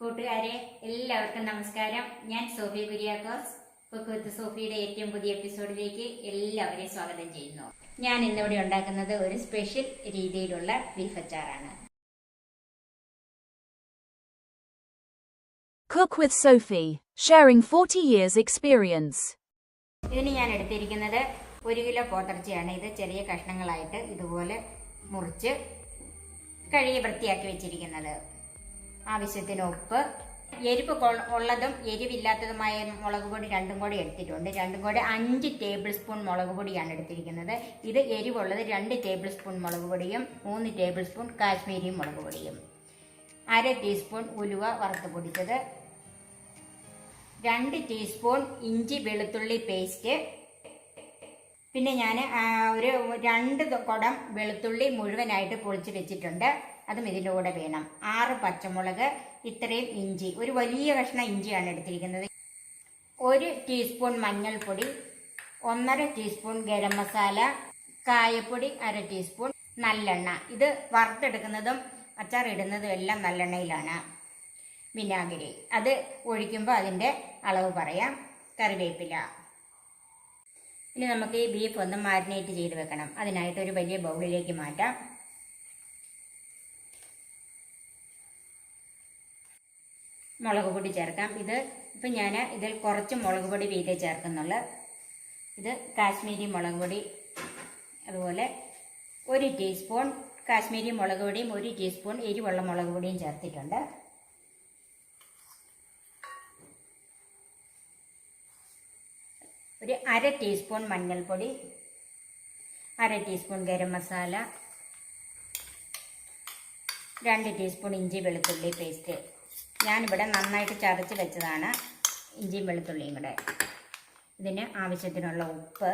കൂട്ടുകാരെ എല്ലാവർക്കും നമസ്കാരം. ഞാൻ സോഫി കുര്യാക്കോസ്. കുക്ക് വിത്ത് സോഫിയുടെ ഏറ്റവും പുതിയ എപ്പിസോഡിലേക്ക് എല്ലാവരെയും സ്വാഗതം ചെയ്യുന്നു. ഞാൻ ഇന്നിവിടെ ഉണ്ടാക്കുന്നത് ഒരു സ്പെഷ്യൽ രീതിയിലുള്ള ബീഫ് അച്ചാറാണ്. Cook with Sophie, sharing 40 years experience. ഇതിന് ഞാൻ എടുത്തിരിക്കുന്നത് ഒരു കിലോ പോത്തിറച്ചിയാണ്. ഇത് ചെറിയ കഷ്ണങ്ങളായിട്ട് ഇതുപോലെ മുറിച്ച് കഴുകി വൃത്തിയാക്കി വെച്ചിരിക്കുന്നത്. ആവശ്യത്തിന് ഉപ്പ് എരിവ് ഉള്ളതും എരിവില്ലാത്തതുമായ മുളക് പൊടി രണ്ടും കൂടി എടുത്തിട്ടുണ്ട്. രണ്ടും കൂടി അഞ്ച് ടേബിൾ സ്പൂൺ മുളക് പൊടിയാണ് എടുത്തിരിക്കുന്നത്. ഇത് എരിവുള്ളത് രണ്ട് ടേബിൾ സ്പൂൺ മുളക് പൊടിയും മൂന്ന് ടേബിൾ സ്പൂൺ കാശ്മീരി മുളക് പൊടിയും. അര ടീസ്പൂൺ ഉലുവ വറുത്ത് പൊടിച്ചത്. രണ്ട് ടീസ്പൂൺ ഇഞ്ചി വെളുത്തുള്ളി പേസ്റ്റ് പിന്നെ ഞാൻ ഒരു രണ്ട് കുടം വെളുത്തുള്ളി മുഴുവനായിട്ട് പൊളിച്ച് വെച്ചിട്ടുണ്ട്. അതും ഇതിന്റെ കൂടെ വേണം. ആറ് പച്ചമുളക് ഇത്രയും ഇഞ്ചി. ഒരു വലിയ കഷ്ണം ഇഞ്ചിയാണ് എടുത്തിരിക്കുന്നത്. ഒരു ടീസ്പൂൺ മഞ്ഞൾപ്പൊടി ഒന്നര ടീസ്പൂൺ ഗരം മസാല കായപ്പൊടി അര ടീസ്പൂൺ നല്ലെണ്ണ. ഇത് വറുത്തെടുക്കുന്നതും അച്ചാർ ഇടുന്നതും എല്ലാം നല്ലെണ്ണയിലാണ്. വിനാഗിരി. അത് ഒഴിക്കുമ്പോൾ അതിന്റെ അളവ് പറയാം. കറിവേപ്പില. ഇനി നമുക്ക് ഈ ബീഫ് ഒന്ന് മാരിനേറ്റ് ചെയ്ത് വെക്കണം. അതിനായിട്ട് ഒരു വലിയ ബൗളിലേക്ക് മാറ്റാം. മുളക് പൊടി ചേർക്കാം. ഇത് ഇപ്പം ഞാൻ ഇതിൽ കുറച്ച് മുളക് പൊടി വീതേ ചേർക്കുന്നുള്ളു. ഇത് കാശ്മീരി മുളക് പൊടി അതുപോലെ ഒരു ടീസ്പൂൺ കാശ്മീരി മുളക് പൊടിയും ഒരു ടീസ്പൂൺ എരിവുള്ള മുളക് പൊടിയും ചേർത്തിട്ടുണ്ട്. ഒരു അര ടീസ്പൂൺ മഞ്ഞൾപ്പൊടി അര ടീസ്പൂൺ ഗരം മസാല രണ്ട് ടീസ്പൂൺ ഇഞ്ചി വെളുത്തുള്ളി പേസ്റ്റ് ഞാനിവിടെ നന്നായിട്ട് ചതച്ച് വെച്ചതാണ് ഇഞ്ചിയും വെളുത്തുള്ളിയും കൂടെ. ഇതിന് ആവശ്യത്തിനുള്ള ഉപ്പ്.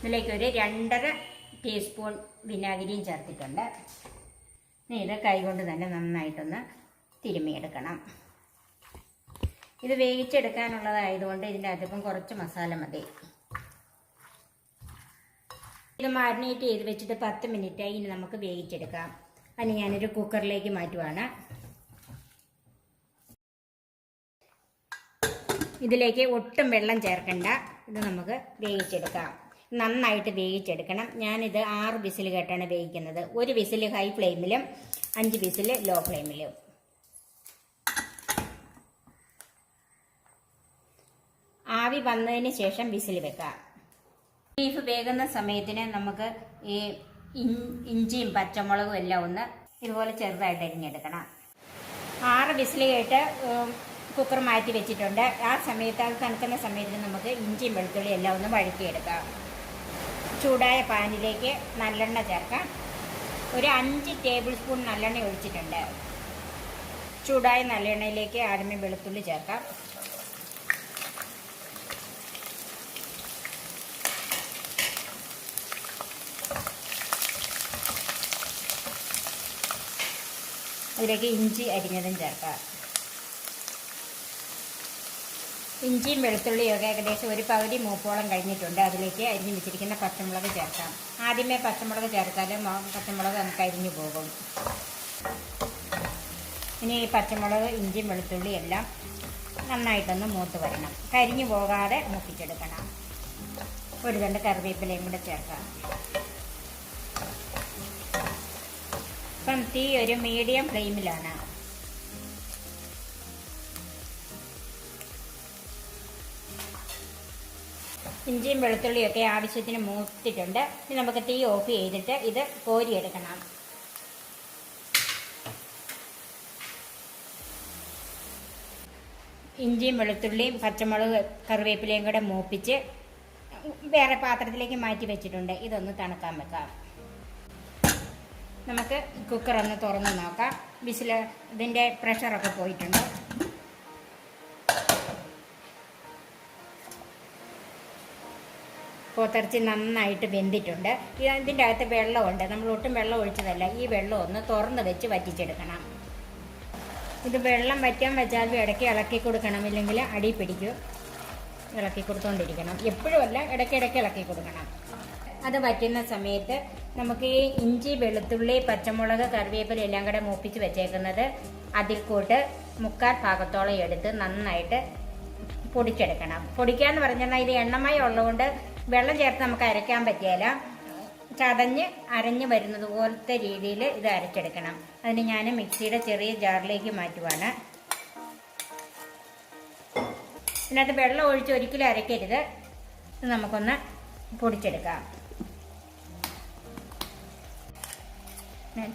ഇതിലേക്ക് ഒരു രണ്ടര ടീസ്പൂൺ വിനാഗിരിയും ചേർത്തിട്ടുണ്ട്. ഇത് കൈകൊണ്ട് തന്നെ നന്നായിട്ടൊന്ന് തിരുമ്മിയെടുക്കണം. ഇത് വേവിച്ചെടുക്കാനുള്ളതായതുകൊണ്ട് ഇതിന്റെ അകത്തിപ്പം കുറച്ച് മസാല മതി. ഇത് മാരിനേറ്റ് ചെയ്ത് വെച്ചിട്ട് പത്ത് മിനിറ്റായി ഇനി നമുക്ക് വേവിച്ചെടുക്കാം. അതിന് ഞാനൊരു കുക്കറിലേക്ക് മാറ്റുവാണ്. ഇതിലേക്ക് ഒട്ടും വെള്ളം ചേർക്കണ്ട. ഇത് നമുക്ക് വേവിച്ചെടുക്കാം. നന്നായിട്ട് വേവിച്ചെടുക്കണം. ഞാനിത് ആറ് വിസിൽ കേട്ടാണ് വേവിക്കുന്നത്. ഒരു വിസിൽ ഹൈ ഫ്ലെയിമിലും അഞ്ച് വിസിൽ ലോ ഫ്ലെയിമിലും. ആവി വന്നതിന് ശേഷം വിസിൽ വെക്കാം ബീഫ് വേകുന്ന സമയത്തിന് നമുക്ക് ഈ ഇഞ്ചിയും പച്ചമുളകും എല്ലാം ഒന്ന് ഇതുപോലെ ചെറുതായിട്ട് അരിഞ്ഞെടുക്കണം. ആറ് വിസിൽ കേട്ട് കുക്കർ മാറ്റി വെച്ചിട്ടുണ്ട്. ആ സമയത്ത് അത് തണുക്കുന്ന സമയത്തിന് നമുക്ക് ഇഞ്ചിയും വെളുത്തുള്ളിയും എല്ലാം ഒന്ന് വഴറ്റിയെടുക്കാം. ചൂടായ പാനിലേക്ക് നല്ലെണ്ണ ചേർക്കാം. ഒരു അഞ്ച് ടേബിൾ സ്പൂൺ നല്ലെണ്ണ ഒഴിച്ചിട്ടുണ്ട്. ചൂടായ നല്ലെണ്ണയിലേക്ക് ആദ്യമേ വെളുത്തുള്ളി ചേർക്കാം. അതിലേക്ക് ഇഞ്ചി അരിഞ്ഞതും ചേർക്കാം. ഇഞ്ചിയും വെളുത്തുള്ളിയും ഒക്കെ ഏകദേശം ഒരു പകുതി മൂപ്പോളം കഴിഞ്ഞിട്ടുണ്ട്. അതിലേക്ക് അരിഞ്ഞു വെച്ചിരിക്കുന്ന പച്ചമുളക് ചേർക്കാം. ആദ്യമേ പച്ചമുളക് ചേർത്താൽ പച്ചമുളക് നമുക്ക് അരിഞ്ഞു പോകും. ഇനി ഈ പച്ചമുളക് ഇഞ്ചിയും വെളുത്തുള്ളി എല്ലാം നന്നായിട്ടൊന്ന് മൂത്ത് വരണം. കരിഞ്ഞു പോകാതെ മൂപ്പിച്ചെടുക്കണം. ഒരു രണ്ട് കറിവേപ്പിലയും കൂടെ ചേർക്കാം. ഇപ്പം തീ ഒരു മീഡിയം ഫ്ലെയിമിലാണ്. ഇഞ്ചിയും വെളുത്തുള്ളിയും ഒക്കെ ആവശ്യത്തിന് മൂത്തിട്ടുണ്ട്. ഇനി നമുക്ക് തീ ഓഫ് ചെയ്തിട്ട് ഇത് കോരിയെടുക്കണം. ഇഞ്ചിയും വെളുത്തുള്ളിയും പച്ചമുളക് കറിവേപ്പിലയും കൂടെ മൂപ്പിച്ച് വേറെ പാത്രത്തിലേക്ക് മാറ്റി വെച്ചിട്ടുണ്ട്. ഇതൊന്ന് തണുക്കാൻ വെക്കാം. നമുക്ക് കുക്കർ ഒന്ന് തുറന്ന് നോക്കാം. വിസിൽ ഇതിന്റെ പ്രഷറൊക്കെ പോയിട്ടുണ്ട്. പോത്തിറച്ചി നന്നായിട്ട് വെന്തിട്ടുണ്ട്. ഇത് ഇതിന്റെ അകത്ത് വെള്ളമുണ്ട്. നമ്മൾ ഒട്ടും വെള്ളം ഒഴിച്ചതല്ല. ഈ വെള്ളം ഒന്ന് തുറന്ന് വെച്ച് വറ്റിച്ചെടുക്കണം. ഇത് വെള്ളം വറ്റാൻ വെച്ചാൽ ഇടയ്ക്ക് ഇളക്കി കൊടുക്കണം. ഇല്ലെങ്കിൽ അടി പിടിക്കും. ഇളക്കി കൊടുത്തുകൊണ്ടിരിക്കണം എപ്പോഴും അല്ല ഇടയ്ക്കിടയ്ക്ക് ഇളക്കി കൊടുക്കണം. അത് വറ്റുന്ന സമയത്ത് നമുക്ക് ഈ ഇഞ്ചി വെളുത്തുള്ളി പച്ചമുളക് കറിവേപ്പില എല്ലാം കൂടെ മൂപ്പിച്ച് വെച്ചേക്കുന്നത് അതിൽ കൂട്ട് മുക്കാൽ ഭാഗത്തോളം എടുത്ത് നന്നായിട്ട് പൊടിച്ചെടുക്കണം. പൊടിക്കാന്ന് പറഞ്ഞാൽ ഇത് എണ്ണമയം ഉള്ളതുകൊണ്ട് വെള്ളം ചേർത്ത് നമുക്ക് അരയ്ക്കാൻ പറ്റിയാല ചതഞ്ഞ് അരഞ്ഞ് വരുന്നത് പോലത്തെ രീതിയിൽ ഇത് അരച്ചെടുക്കണം. അതിന് ഞാൻ മിക്സിയുടെ ചെറിയ ജാറിലേക്ക് മാറ്റുവാണ്. ഇതിനകത്ത് വെള്ളം ഒഴിച്ച് ഒരിക്കലും അരയ്ക്കരുത്. നമുക്കൊന്ന് പൊടിച്ചെടുക്കാം.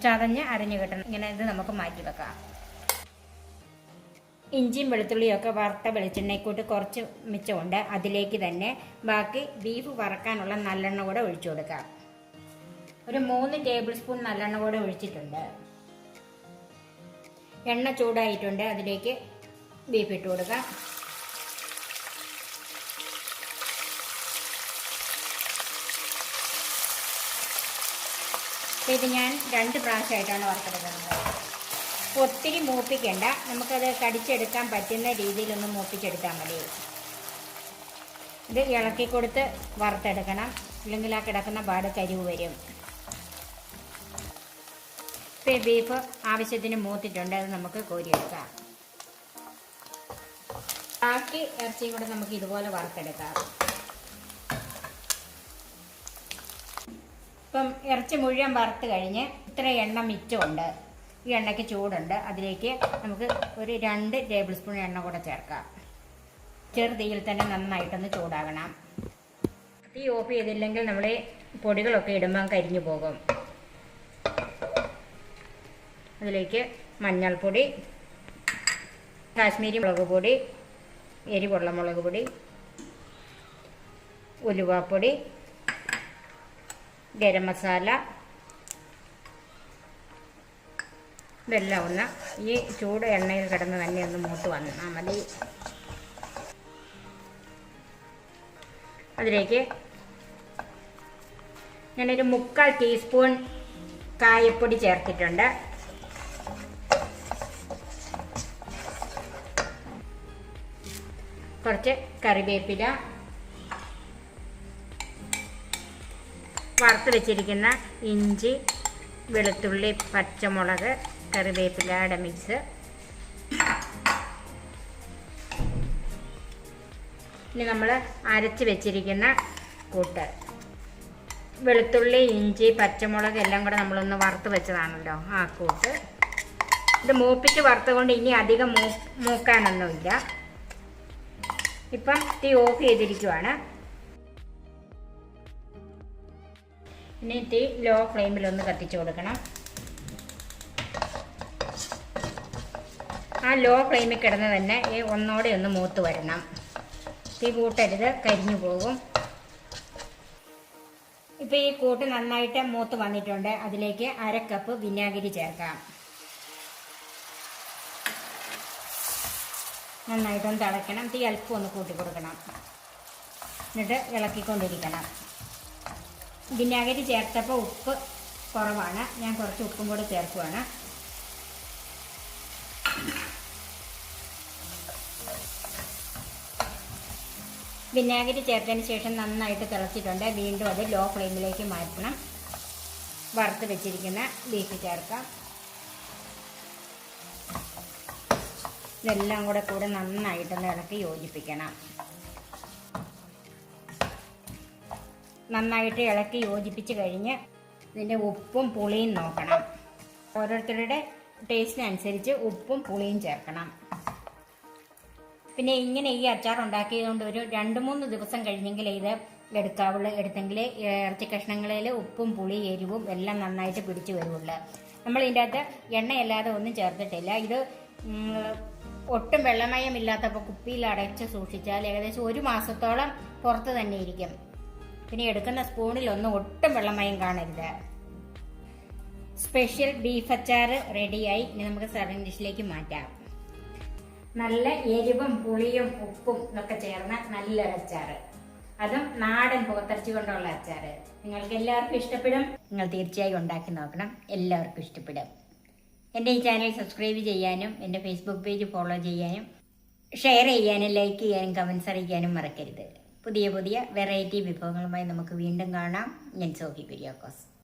ചതഞ്ഞ് അരഞ്ഞു കിട്ടണം. ഇങ്ങനെ ഇത് നമുക്ക് മാറ്റി വെക്കാം. ഇഞ്ചിയും വെളുത്തുള്ളിയും ഒക്കെ വറുത്ത വെളിച്ചെണ്ണയ്ക്കൂട്ട് കുറച്ച് മിച്ചമുണ്ട്. അതിലേക്ക് തന്നെ ബാക്കി ബീഫ് വറക്കാനുള്ള നല്ലെണ്ണ കൂടെ ഒഴിച്ചു കൊടുക്കാം. ഒരു മൂന്ന് ടേബിൾ സ്പൂൺ നല്ലെണ്ണ കൂടെ ഒഴിച്ചിട്ടുണ്ട്. എണ്ണ ചൂടായിട്ടുണ്ട്. അതിലേക്ക് ബീഫ് ഇട്ട് കൊടുക്കാം. അപ്പോൾ ഇത് ഞാൻ രണ്ട് പ്രാവശ്യമായിട്ടാണ് വറുത്തെടുക്കുന്നത്. അപ്പോൾ ഒത്തിരി മൂപ്പിക്കണ്ട. നമുക്കത് കടിച്ചെടുക്കാൻ പറ്റുന്ന രീതിയിലൊന്ന് മൂപ്പിച്ചെടുത്താൽ മതി. ഇത് ഇളക്കി കൊടുത്ത് വറുത്തെടുക്കണം. ഇല്ലെങ്കിൽ ആ കിടക്കുന്ന പാട് കരിവ് വരും. ഇപ്പോൾ ബീഫ് ആവശ്യത്തിന് മൂത്തിട്ടുണ്ട്. അത് നമുക്ക് കോരിയെടുക്കാം. ബാക്കി ഇറച്ചിയും കൂടെ നമുക്ക് ഇതുപോലെ വറുത്തെടുക്കാം. ഇപ്പം ഇറച്ചി മുഴുവൻ വറുത്ത് കഴിഞ്ഞ് ഇത്ര എണ്ണ മിച്ചമുണ്ട്. ഈ എണ്ണയ്ക്ക് ചൂടുണ്ട്. അതിലേക്ക് നമുക്ക് ഒരു രണ്ട് ടേബിൾ സ്പൂൺ എണ്ണ കൂടെ ചേർക്കാം. ചെറുതീയിൽ തന്നെ നന്നായിട്ടൊന്ന് ചൂടാകണം. തീ ഓഫ് ചെയ്തില്ലെങ്കിൽ നമ്മൾ പൊടികളൊക്കെ ഇടുമ്പോൾ കരിഞ്ഞു പോകും. അതിലേക്ക് മഞ്ഞൾപ്പൊടി കാശ്മീരി മുളക് പൊടി എരിവുള്ള മുളക് പൊടി ഉലുവാപ്പൊടി ഗരം മസാല ഇതെല്ലാം ഒന്ന് ഈ ചൂട് എണ്ണയിൽ കിടന്ന് തന്നെ ഒന്ന് മൂത്ത് വന്നാൽ മതി. അതിലേക്ക് ഞാനൊരു മുക്കാൽ ടീസ്പൂൺ കായപ്പൊടി ചേർത്തിട്ടുണ്ട്. കുറച്ച് കറിവേപ്പില വറുത്ത് വെച്ചിരിക്കുന്ന ഇഞ്ചി വെളുത്തുള്ളി പച്ചമുളക് കറിവേപ്പിലയുടെ മിക്സ്. ഇനി നമ്മൾ അരച്ച് വെച്ചിരിക്കുന്ന കൂട്ട്. വെളുത്തുള്ളി ഇഞ്ചി പച്ചമുളക് എല്ലാം കൂടെ നമ്മളൊന്ന് വറുത്ത് വെച്ചതാണല്ലോ ആ കൂട്ട്. ഇത് മൂപ്പിച്ച് വറുത്തുകൊണ്ട് ഇനി അധികം മൂ മൂക്കാനൊന്നുമില്ല. ഇപ്പം തീ ഓഫ് ചെയ്തിരിക്കുവാണ്. ഇനി തീ ലോ ഫ്ലെയിമിൽ ഒന്ന് കത്തിച്ചു കൊടുക്കണം. ആ ലോ ഫ്ലെയിമിൽ കിടന്ന് തന്നെ ഈ ഒന്നോടെ ഒന്ന് മൂത്ത് വരണം. തീ കൂട്ടരുത് കരിഞ്ഞു പോകും. ഇപ്പോൾ ഈ കൂട്ട് നന്നായിട്ട് മൂത്ത് വന്നിട്ടുണ്ട്. അതിലേക്ക് അര കപ്പ് വിനാഗിരി ചേർക്കാം. നന്നായിട്ടൊന്ന് തിളയ്ക്കണം. തീ അല്പം ഒന്ന് കൂട്ടി കൊടുക്കണം. എന്നിട്ട് ഇളക്കിക്കൊണ്ടിരിക്കണം. വിനാഗിരി ചേർത്തപ്പോൾ ഉപ്പ് കുറവാണ്. ഞാൻ കുറച്ച് ഉപ്പും കൂടെ ചേർക്കുവാണ്. വിനാഗിരി ചേർത്തതിന് ശേഷം നന്നായിട്ട് തിളച്ചിട്ടുണ്ട്. വീണ്ടും അത് ലോ ഫ്ലെയിമിലേക്ക് മാറ്റണം. വറുത്ത് വെച്ചിരിക്കുന്ന ബീഫ് ചേർക്കാം. ഇതെല്ലാം കൂടെ കൂടെ നന്നായിട്ടൊന്ന് ഇളക്കി യോജിപ്പിക്കണം. നന്നായിട്ട് ഇളക്കി യോജിപ്പിച്ച് കഴിഞ്ഞ് ഇതിന്റെ ഉപ്പും പുളിയും നോക്കണം. ഓരോരുത്തരുടെ ടേസ്റ്റിനനുസരിച്ച് ഉപ്പും പുളിയും ചേർക്കണം. പിന്നെ ഇങ്ങനെ ഈ അച്ചാർ ഉണ്ടാക്കിയതുകൊണ്ട് ഒരു രണ്ട് മൂന്ന് ദിവസം കഴിഞ്ഞെങ്കിൽ ഇത് എടുക്കാവുള്ളൂ. എടുത്തെങ്കിൽ ഇറച്ചി കഷ്ണങ്ങളിൽ ഉപ്പും പുളി എരിവും എല്ലാം നന്നായിട്ട് പിടിച്ചു വരുള്ളൂ നമ്മൾ ഇതിന്റെ അകത്ത് എണ്ണയല്ലാതെ ഒന്നും ചേർത്തിട്ടില്ല. ഇത് ഒട്ടും വെള്ളമയമില്ലാത്തപ്പോൾ കുപ്പിയിൽ അടച്ച് സൂക്ഷിച്ചാൽ ഏകദേശം ഒരു മാസത്തോളം പുറത്ത് തന്നെ ഇരിക്കും. പിന്നെ എടുക്കുന്ന സ്പൂണിൽ ഒന്നും ഒട്ടും വെള്ളമയം കാണരുത്. സ്പെഷ്യൽ ബീഫ് അച്ചാർ റെഡിയായി ഇനി നമുക്ക് സർവിംഗ് ഡിഷിലേക്ക് മാറ്റാം. നല്ല എരിവും പുളിയും ഉപ്പും ഒക്കെ ചേർന്ന നല്ലൊരു അച്ചാർ. അതും നാടൻ പോത്തിറച്ചി കൊണ്ടുള്ള അച്ചാർ. നിങ്ങൾക്ക് എല്ലാവർക്കും ഇഷ്ടപ്പെടും? നിങ്ങൾ തീർച്ചയായും ഉണ്ടാക്കി നോക്കണം. എല്ലാവർക്കും ഇഷ്ടപ്പെടും. എന്റെ ഈ ചാനൽ സബ്സ്ക്രൈബ് ചെയ്യാനും എന്റെ ഫേസ്ബുക്ക് പേജ് ഫോളോ ചെയ്യാനും ഷെയർ ചെയ്യാനും ലൈക്ക് ചെയ്യാനും കമൻസ് അറിയിക്കാനും മറക്കരുത്. പുതിയ പുതിയ വെറൈറ്റി വിഭവങ്ങളുമായി നമുക്ക് വീണ്ടും കാണാം. ഞാൻ സോഫി കുര്യാക്കോസ്